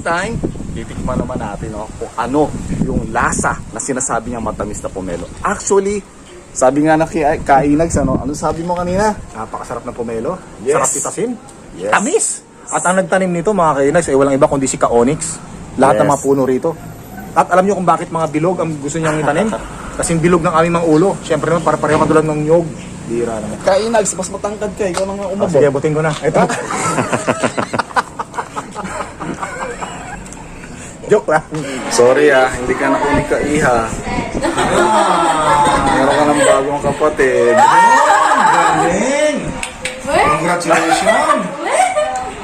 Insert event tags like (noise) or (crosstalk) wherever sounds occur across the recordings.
time, titikman naman natin no, kung ano yung lasa na sinasabi niya matamis na pomelo. Actually, sabi nga na kay Kainags, ano, ano sabi mo kanina? Napakasarap ng pomelo. Yes. Sarap pitasin. Yes. Tamis. At ang nagtanim nito mga kainags ay walang iba kundi si Ka-Onyx. Lahat ng Yes. mga puno rito. At alam niyo kung bakit mga bilog ang gusto niyang itanim? (laughs) Kasing bilog ng aming mga ulo. Siyempre naman para pareho katulad ng nyog. Bira naman. Kainags, mas matangkad ka, ikaw na nga Ah, umabot. sige, butin ko na. Ito. (laughs) Joke lang. Sorry ah, hindi ka na uli ka iha. Meron ka ng bagong kapatid. Galing! Congratulations!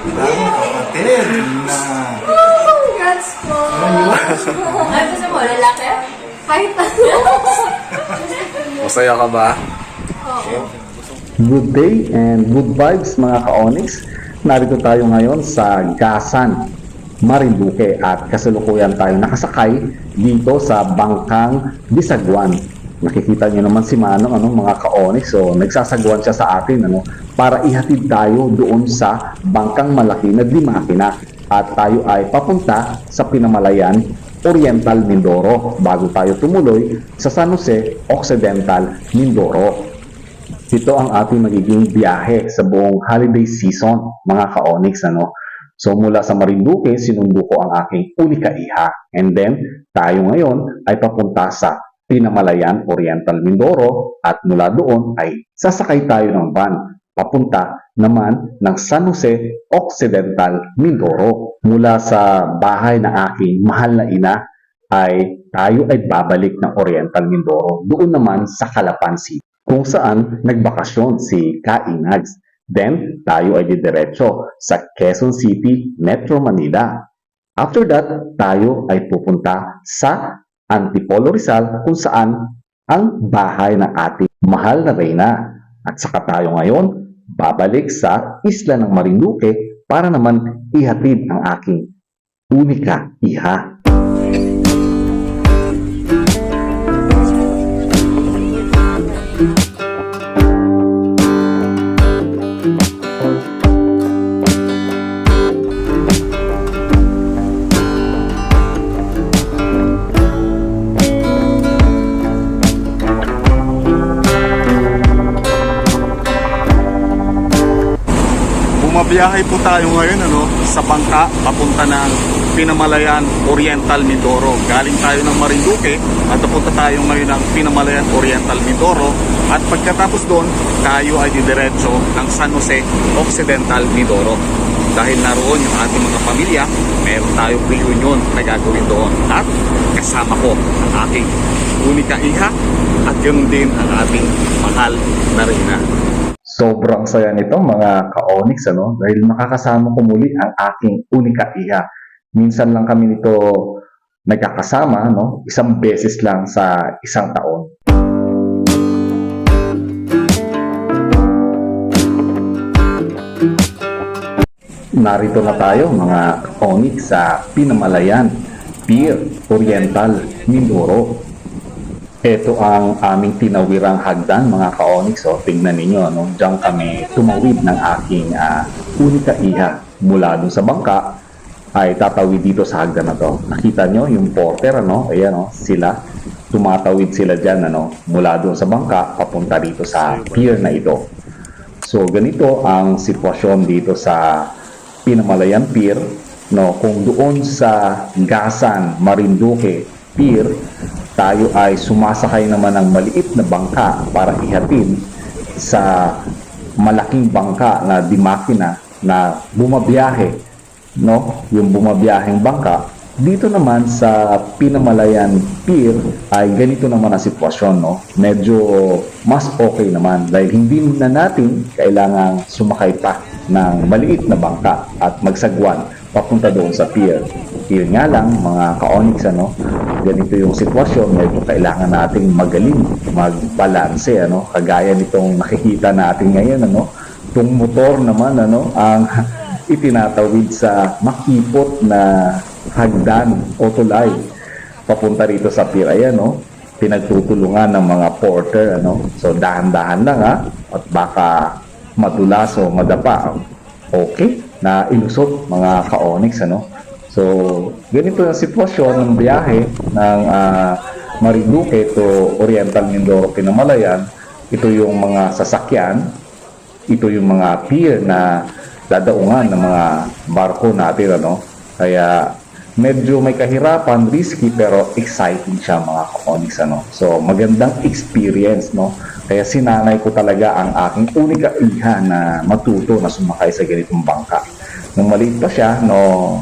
Bagong kapatid na... Congrats po! Ay, gusto mo, lalaki? Kahit ano. Masaya ka ba? Good day and good vibes mga ka-Onyx. Narito tayo ngayon sa Gasan, Marinduque at kasalukuyan tayo nakasakay dito sa Bangkang Bisagwan. Nakikita niyo naman si Manong ano, mga ka-Onyx. So nagsasagwan siya sa atin ano, para ihatid tayo doon sa Bangkang Malaki na Dimakina at tayo ay papunta sa Pinamalayan Oriental Mindoro bago tayo tumuloy sa San Jose Occidental Mindoro. Ito ang ating magiging biyahe sa buong holiday season, mga ka-Onyx. Ano? So mula sa Marinduque, sinundo ko ang aking unika iha. And then, tayo ngayon ay papunta sa Pinamalayan Oriental Mindoro at mula doon ay sasakay tayo ng van papunta naman ng San Jose Occidental Mindoro. Mula sa bahay ng aking mahal na ina ay tayo ay babalik ng Oriental Mindoro doon naman sa Calapan City kung saan nagbakasyon si Kainags. Then, tayo ay didiretso sa Quezon City, Metro Manila. After that, tayo ay pupunta sa Antipolo Rizal kung saan ang bahay ng ating mahal na reyna. At saka tayo ngayon, babalik sa isla ng Marinduque para naman ihatid ang aking unika iha. Bumabiyahe po tayo ngayon ano, sa bangka papunta ng Pinamalayan Oriental Mindoro. Galing tayo ng Marinduque at papunta tayo ngayon ng Pinamalayan Oriental Mindoro at pagkatapos doon, tayo ay didiretso ng San Jose Occidental Mindoro. Dahil naroon yung ating mga pamilya, meron tayong reunion na gagawin doon. At kasama ko ang aking unika iha at yun din ang ating mahal na reyna. Sobrang saya nito mga ka-Onyx ano dahil makakasama ko muli ang aking unika iha. Minsan lang kami nito nagkakasama no, isang beses lang sa isang taon. Narito na tayo mga ka-Onyx sa Pinamalayan, Pier Oriental, Mindoro. Ito ang aming tinawirang hagdan mga ka-Onyx. O, tingnan ninyo, no? Diyan kami tumawid ng aking ah, unika iha. Mula dun sa bangka, ay tatawid dito sa hagdan na to. Nakita nyo yung porter, ano? Ayan, no? Sila. Tumatawid sila dyan, ano? Mula dun sa bangka, papunta dito sa pier na ito. So, ganito ang sitwasyon dito sa Pinamalayan Pier, no? Kung doon sa Gasan, Marinduque Pier, tayo ay sumasakay naman ng maliit na bangka para ihatid sa malaking bangka na dimakina na bumabiyahe, no? Yung bumabiyaheng bangka dito naman sa Pinamalayan Pier ay ganito naman ang sitwasyon, no? Medyo mas okay naman dahil hindi na natin kailangang sumakay pa ng maliit na bangka at magsagwan papunta doon sa pier. Pier nga lang, mga ka-onyx, ano, ganito yung sitwasyon, medyo kailangan nating magaling magbalanse, ano, kagaya nitong nakikita natin ngayon, ano, itong motor naman, ano, ang (laughs) itinatawid sa makipot na hagdan o tulay papunta rito sa pier. Ayan, no? Pinagtutulungan ng mga porter, ano? So, dahan-dahan lang, ha? At baka madulas o madapa. Okay? Na ilusot, mga ka-onyx, ano? So, ganito ang sitwasyon ng biyahe ng ah, Marinduque to Oriental Mindoro Pinamalayan. Ito yung mga sasakyan, ito yung mga pier na dadaungan ng mga barko natin ano kaya medyo may kahirapan risky pero exciting siya mga ka-onyx ano so magandang experience no kaya sinanay ko talaga ang aking unika iha na matuto na sumakay sa ganitong bangka. Nung maliit pa siya no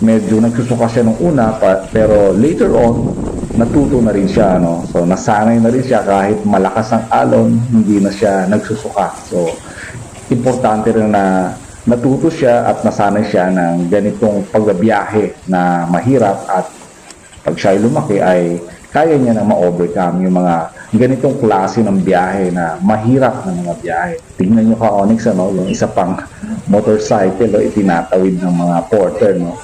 medyo nagsusuka siya nung una pa, pero later on natuto na rin siya no. So nasanay na rin siya kahit malakas ang alon hindi na siya nagsusuka. So importante rin na natuto siya at nasanay siya ng ganitong pagbabiyahe na mahirap at pag siya lumaki ay kaya niya na ma-overcome yung mga ganitong klase ng biyahe na mahirap na mga biyahe. Tingnan nyo ka Onyx, ano, yung isa pang motorcycle o itinatawid ng mga porter. No?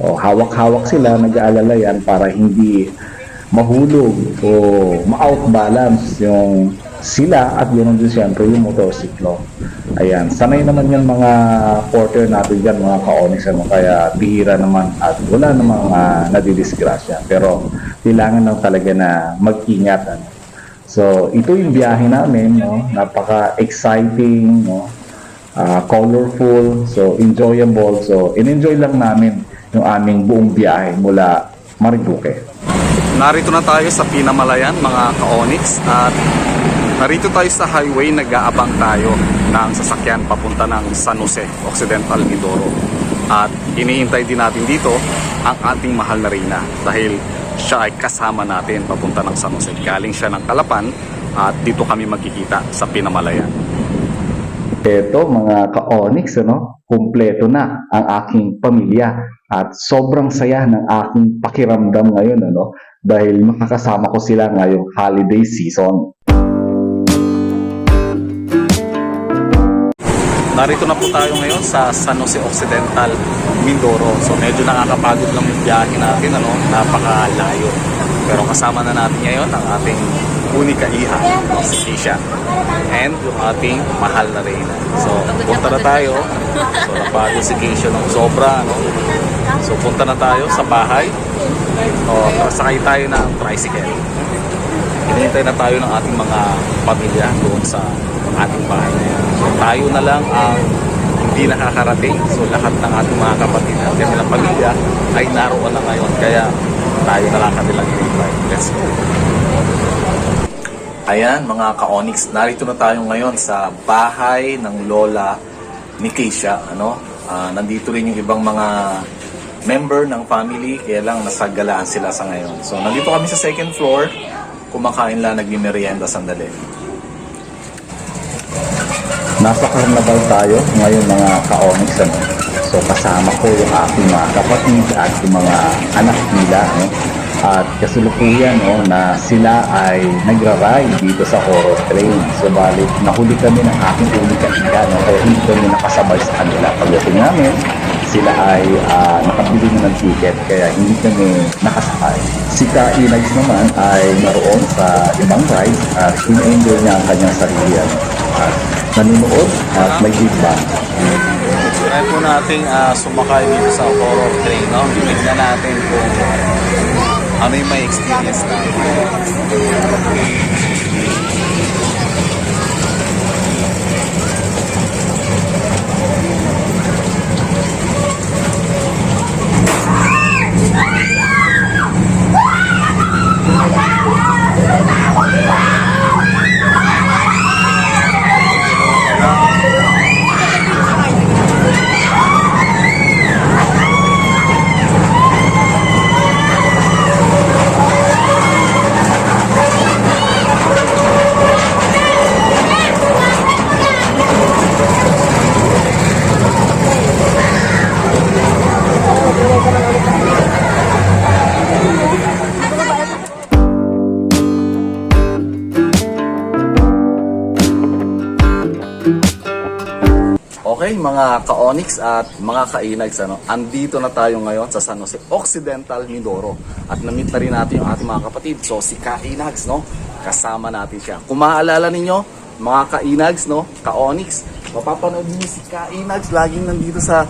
O, hawak-hawak sila, nag-aalala yan para hindi mahulog o ma-outbalance yung sila at yun din siyempre yung motorsiklo. Ayan, sanay naman yung mga porter natin dyan, mga ka-onyx, ano, kaya bihira naman at wala namang uh, nadidisgrasya. Pero kailangan lang talaga na mag-ingat. Ano. So, ito yung biyahe namin, no? napaka-exciting, no? ah, colorful, so enjoyable. So, in-enjoy lang namin yung aming buong biyahe mula Marinduque. Narito na tayo sa Pinamalayan mga ka-Onyx at narito tayo sa highway nag-aabang tayo ng sasakyan papunta ng San Jose, Occidental Mindoro. At iniintay din natin dito ang ating mahal na Reyna dahil siya ay kasama natin papunta ng San Jose. Galing siya ng Kalapan at dito kami magkikita sa Pinamalayan. Eto mga ka-onyx, ano, kumpleto na ang aking pamilya at sobrang saya ng aking pakiramdam ngayon ano dahil makakasama ko sila ngayong holiday season. Narito na po tayo ngayon sa San Jose Occidental, Mindoro. So medyo nakakapagod lang yung biyahe natin, ano? napakalayo. Pero kasama na natin ngayon ang ating unika iha, no? si Keisha. And yung ating mahal na Reyna. So punta na tayo. So napagod si Keisha ng sobra. No? So punta na tayo sa bahay. O, sakay tayo ng tricycle. Hinihintay na tayo ng ating mga pamilya doon sa ating bahay. So tayo na lang ang hindi nakakarating. So lahat ng ating mga kapatid at kanilang pamilya ay naroon na ngayon. Kaya tayo na lang kanilang hinihintay. Let's go! Ayan mga ka-Onyx, narito na tayo ngayon sa bahay ng lola ni Keisha. Ano? Ah, nandito rin yung ibang mga member ng family, kaya lang nasa galaan sila sa ngayon. So nandito kami sa second floor, kumakain lang, nagmimerienda sandali. Nasa carnival tayo ngayon mga ka-onyx ano. So kasama ko yung aking mga kapatid at yung mga anak nila no. At kasalukuyan no, na sila ay nagra-ride dito sa horror train. So balik nahuli kami ng aking unika ika no, kaya hindi kami nakasabay sa kanila. Pagdating namin, sila ay ah, nakabili na ng ticket kaya hindi kami nakasakay. Si Kainags naman ay naroon sa ibang ride at in-enjoy niya ang kanyang sarili. Ano. Nanonood at may feedback. Try po nating ah, sumakay dito sa horror train. No? Tingnan natin kung ano yung may experience natin. Mga ka-Onyx at mga ka-Inags, ano, andito na tayo ngayon sa San Jose Occidental, Mindoro. At na-meet na rin natin yung ating mga kapatid. So, si ka-Inags, no? Kasama natin siya. Kung maaalala ninyo, mga ka-Inags, no? Ka-Onyx, mapapanood niyo si ka-Inags laging nandito sa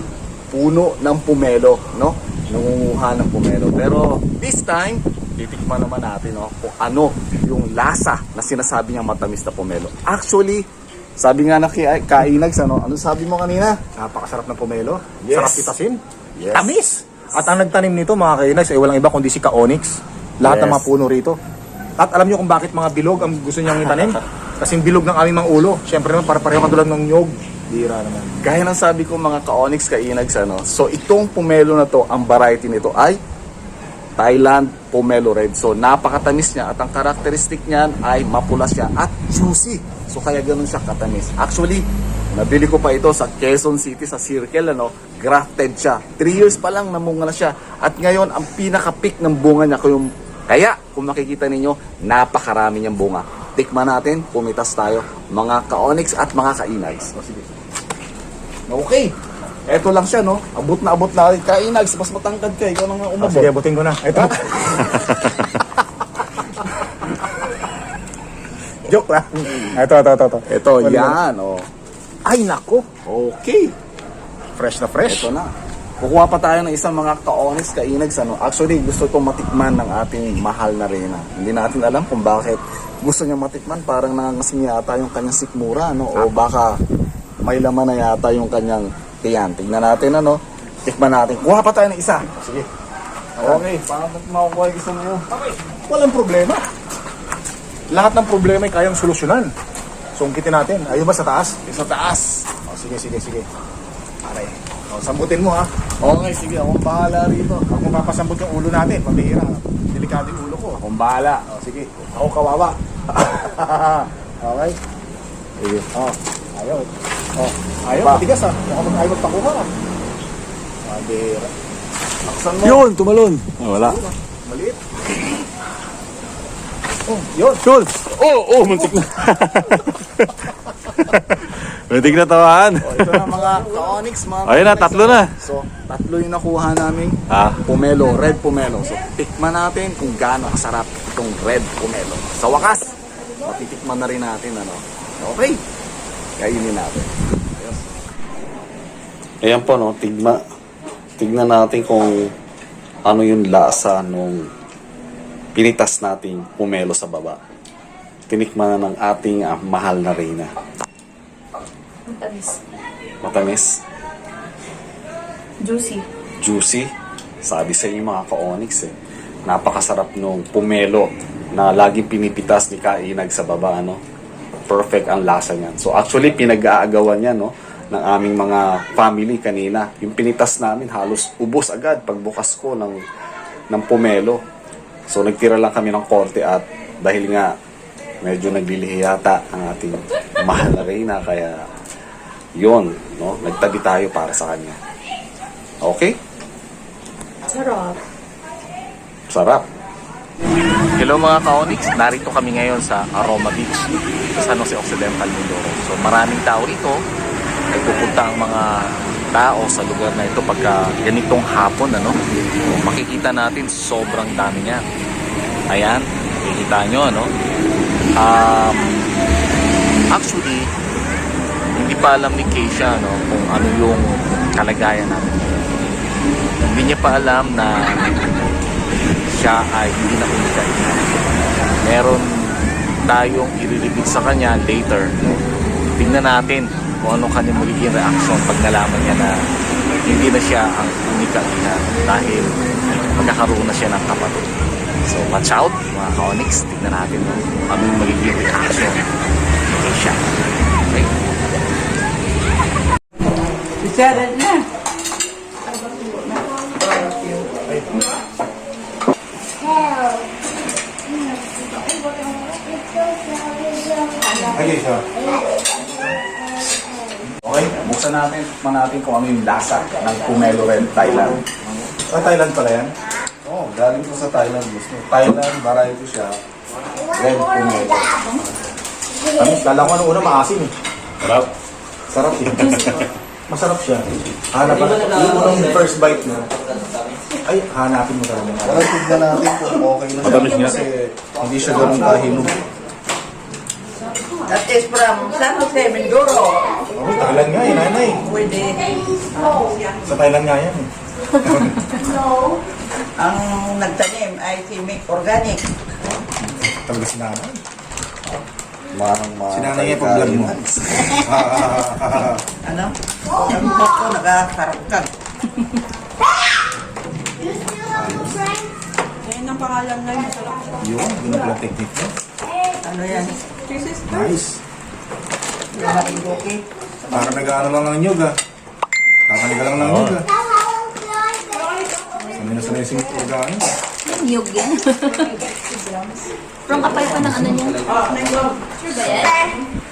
puno ng pumelo, no? nangunguha ng pomelo. Pero this time, titikman naman natin no, kung ano yung lasa na sinasabi niyang matamis na pomelo. Actually, sabi nga na kay Kainags, ano, ano sabi mo kanina? Napakasarap ng pomelo. Yes. Sarap itasin. Yes. Tamis. At ang nagtanim nito mga kainas ay walang iba kundi si Kaonix. Lahat ng Yes. mga puno rito. At alam niyo kung bakit mga bilog ang gusto niyang itanim? (laughs) Kasi bilog ng aming mga ulo. Siyempre naman para pareho katulad ng nyog. Bira naman. Gaya ng sabi ko mga ka-onyx, ka-inags, ano, so itong pomelo na to, ang variety nito ay Thailand Pomelo Red. So napakatamis niya at ang karakteristik niyan ay mapula siya at juicy. So kaya ganun siya katamis. Actually, nabili ko pa ito sa Quezon City sa Circle, ano, grafted siya. 3 years pa lang namunga na siya. At ngayon, ang pinaka-peak ng bunga niya, kung kaya kung makikita ninyo, napakarami niyang bunga. Tikman natin, pumitas tayo, mga ka-onyx at mga ka-inags. Okay. Eto lang siya, no? Abot na abot na. Kainags, mas matangkad ka. Ikaw na nga Ah, umabot. sige, abutin ko na. Ito. (laughs) Joke lang. Ito, ito, ito. Ito, Ito, yan, oh. Ay, nako. Okay. Fresh na fresh. Ito na. Kukuha pa tayo ng isang mga ka-honest, kainags, ano. Actually, gusto itong matikman ng ating mahal na reyna. Hindi natin alam kung bakit gusto niya matikman. Parang nangangasim yata yung kanyang sikmura, no? O baka may laman na yata yung kanyang tiyan. Tignan natin, ano. Tikman natin. Kuha pa tayo ng isa. Sige. Okay, paano makukuha yung gusto mo yun? Walang problema. Lahat ng problema ay kayang solusyonan. Sungkitin natin. Ayun ba sa taas? Sa taas. Oh, sige, sige, sige. Aray. Oh, sambutin mo ha. Okay, sige. Akong bahala rito. Huwag mo papasambot yung ulo natin. Pambihira. Delikado yung ulo ko. Akong bahala. Oh, sige. Ako kawawa. (laughs) okay. Sige. Oh, ayaw. Oh, ayaw. Pa. Matigas ha. Ayaw, ayaw magpakuha. Pambihira. Aksan mo. Yun, tumalon. wala. Maliit. Oh, yun. Yun. Oh, oh, muntik na. muntik na tawahan. Oh, ito na mga ka-onyx, mga Ayun na, tatlo na. So, tatlo yung nakuha namin. Ah. Pomelo, red pomelo. So, tikman natin kung gaano kasarap itong red pomelo. Sa wakas, matitikman na rin natin, ano. Okay. Kainin natin. Ayan po, no, tigma, tignan natin kung ano yung lasa nung pinitas nating pumelo sa baba. Tinikman na ng ating ah, mahal na reyna. Ang tamis. Matamis, Juicy. juicy. Sabi sa inyo mga ka-onyx eh. Napakasarap nung pumelo na laging pinipitas ni Kainag sa baba, ano. Perfect ang lasa niyan. So actually, pinag-aagawan niya, no, ng aming mga family kanina. Yung pinitas namin, halos ubos agad pagbukas ko ng, ng pumelo. So nagtira lang kami ng konti at dahil nga medyo naglilihi yata ang ating mahal na reyna, kaya yon no, nagtabi tayo para sa kanya. Okay? Sarap. Sarap. Hello mga ka-onyx, narito kami ngayon sa Aroma Beach sa San Jose Occidental, Mindoro. So maraming tao rito, nagpupunta ang mga tao sa lugar na ito pagka ganitong hapon, ano? Makikita natin sobrang dami niya. Ayan, makikita nyo, ano? Um, actually, hindi pa alam ni Keisha, no, kung ano yung kalagayan namin. Hindi niya pa alam na siya ay hindi na kumita. Meron tayong i-reveal sa kanya later. Tingnan natin kung ano kanya magiging reaction pag nalaman niya na hindi na siya ang unika ina dahil magkakaroon na siya ng kapatid. So watch out mga ka-onyx. Tingnan natin kung ano yung magiging reaction kay siya. Okay? Bisaran na. Okay, siya. Okay, buksan natin, tikman natin kung ano yung lasa ng Pumelo Red Thailand. Ah, Thailand pala yan. Oh, galing ko sa Thailand. Gusto. Thailand, variety siya. Red Pumelo. Kami, kala ko ano una maasim eh. Sarap. Sarap eh. (laughs) Masarap siya. Hanap pa. Yung unang first bite mo. Ay, hanapin mo talaga. Parang tignan natin kung okay na siya. Matamis nga. Kasi hindi siya ganun kahinog. That is from San Jose, Mindoro. Oh, Thailand nga eh, nanay. Pwede. Sa Thailand nga yan eh. No. Ang nagtanim ay si Mick Organic. Talaga si nanay. Manang mga Si nanay yung pag-vlog mo. (laughs) Ano? Ang buhok ko nagkakarokan. Ayun ang pangalan na yun. Yun, yun ang pala technique mo. Ano yan? Nice. Marinduki. Parang nag-ano lang ng nyug ah. Kakaliga lang ng nyug ah. Sanay na sanay si Organo. Niyog yan. (laughs) From kapay pa ng ano niya. Sure ba yan?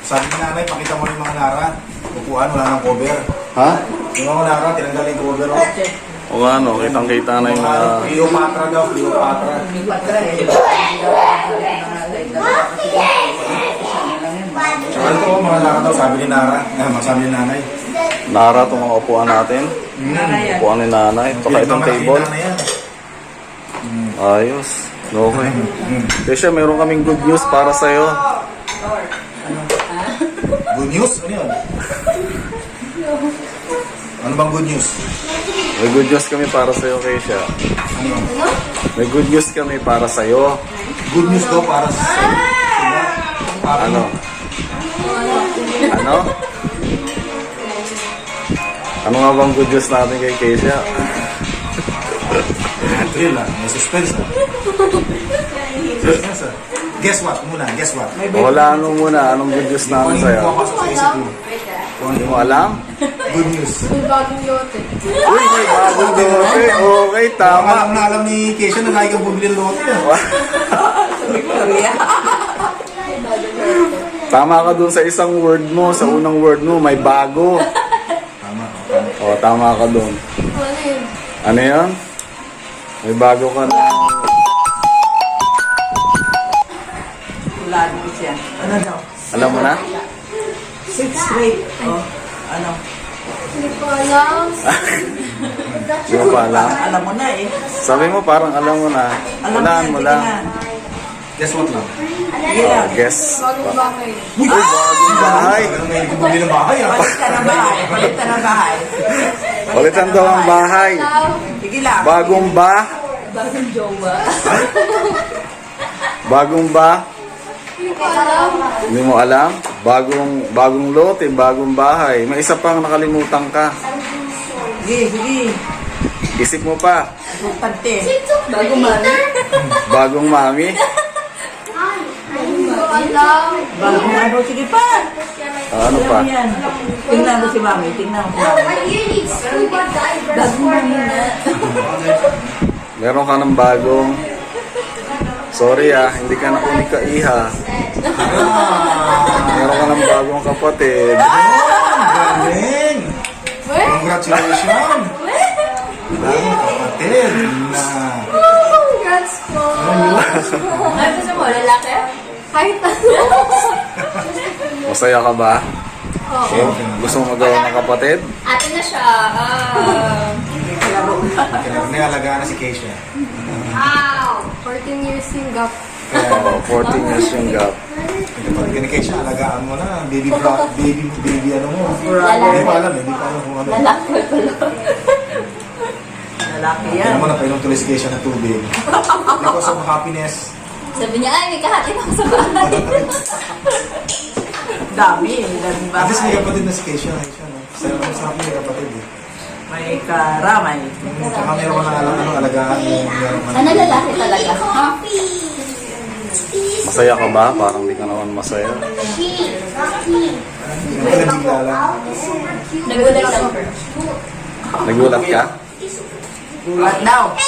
Sabi ni nanay, pakita mo yung mga Nara. Upuan, wala nang cover. Ha? Yung mga Nara, tinanggal yung cover. oh. O ano, kitang-kita na yung mga... Mga Cleopatra daw, Cleopatra. Tsaka ito, mga Nara daw, sabi ni Nara. Ah, sabi ni nanay. Nara itong mga upuan natin. Upuan ni nanay. Tsaka itong table. Na. Ayos. Okay. Kesha, meron kaming good news para sa'yo. Good news? Ano yun? Ano bang good news? May good news kami para sa'yo, Kesha. Ano? May good news kami para sa'yo. Good news daw para sa sila. Ano? Ano? Ano nga bang good news natin kay Kesha? Thrill ah, may suspense. Suspense ah. Guess what muna, guess what? Wala ano muna, anong good news namin sa'yo? pumapasok sa isip mo? Kung ano Hindi yung mo alam? good news. Bagong yote. Uy, may bagong dote. Okay, Tama. tama. Alam na alam ni Keisha na lagi kang bumili ng lote (laughs) ah. Victoria. Tama ka dun sa isang word mo, sa unang word mo, may bago. Tama, oh, tama. O, tama ka dun. Ano yun? Ano yan? May bago ka na. Wala din siya. Ano daw? Alam mo na? Six straight. Oh, ano? Hindi ko alam. Hindi mo pa alam? Alam mo na eh. Sabi mo parang alam mo na. Alam mo mo na. lang. Guess what lang? Guess. Bagong bahay. Uy, bagong bahay. Ano may bumili ng bahay ah. Palit ka ng bahay. Palit ka ng bahay. Palitan daw ang bahay. Sige lang. Bagong ba? Bagong jowa. (laughs) Bagong ba? Hindi mo alam? Bagong bagong lote, bagong bahay. May isa pang nakalimutan ka. Sige, sige. Isip mo pa. Pagte. Bagong mami. Bagong mami. (laughs) Ko. Bagong ano. Sige pa. Ah, ano pa? Tingnan mo si mami. Tingnan mo si mami. Bagong mami na. Meron ka ng bagong Sorry ah, hindi ka na unik ka iha. Meron ka ng bagong kapatid. Galing! Congratulations! Bagong kapatid na... Congrats po. Ay, gusto mo, lalaki? Kahit ano. Masaya ka ba? Oo. Gusto mo magawa ng kapatid? Ate na siya. Ah. Nangalagaan na si Keisha. Wow. 14 years yung gap. Oo, 14 years yung gap. Kapag ka ni Keisha, alagaan mo na. Baby bra, baby, baby ano mo. Hindi pa alam eh, hindi pa alam kung ano. Lalaki pala. Lalaki Kaya yan. naman napainom tuloy si Keisha ng tubig. Because of happiness. Sabi niya, ay, may kahati ako sa bahay. (laughs) Dami eh. Daming At least may kapatid na si Keisha. Keisha, no? Sarap ang sarap may kapatid eh. May karamay. Tsaka meron ka na alam ano, alagaan mo. Meron ka Ano lalaki talaga? Ha? Masaya ka ba? Parang di ka naman masaya. Meron ka bigla lang. Nagulat ako. Nagulat ka? What now?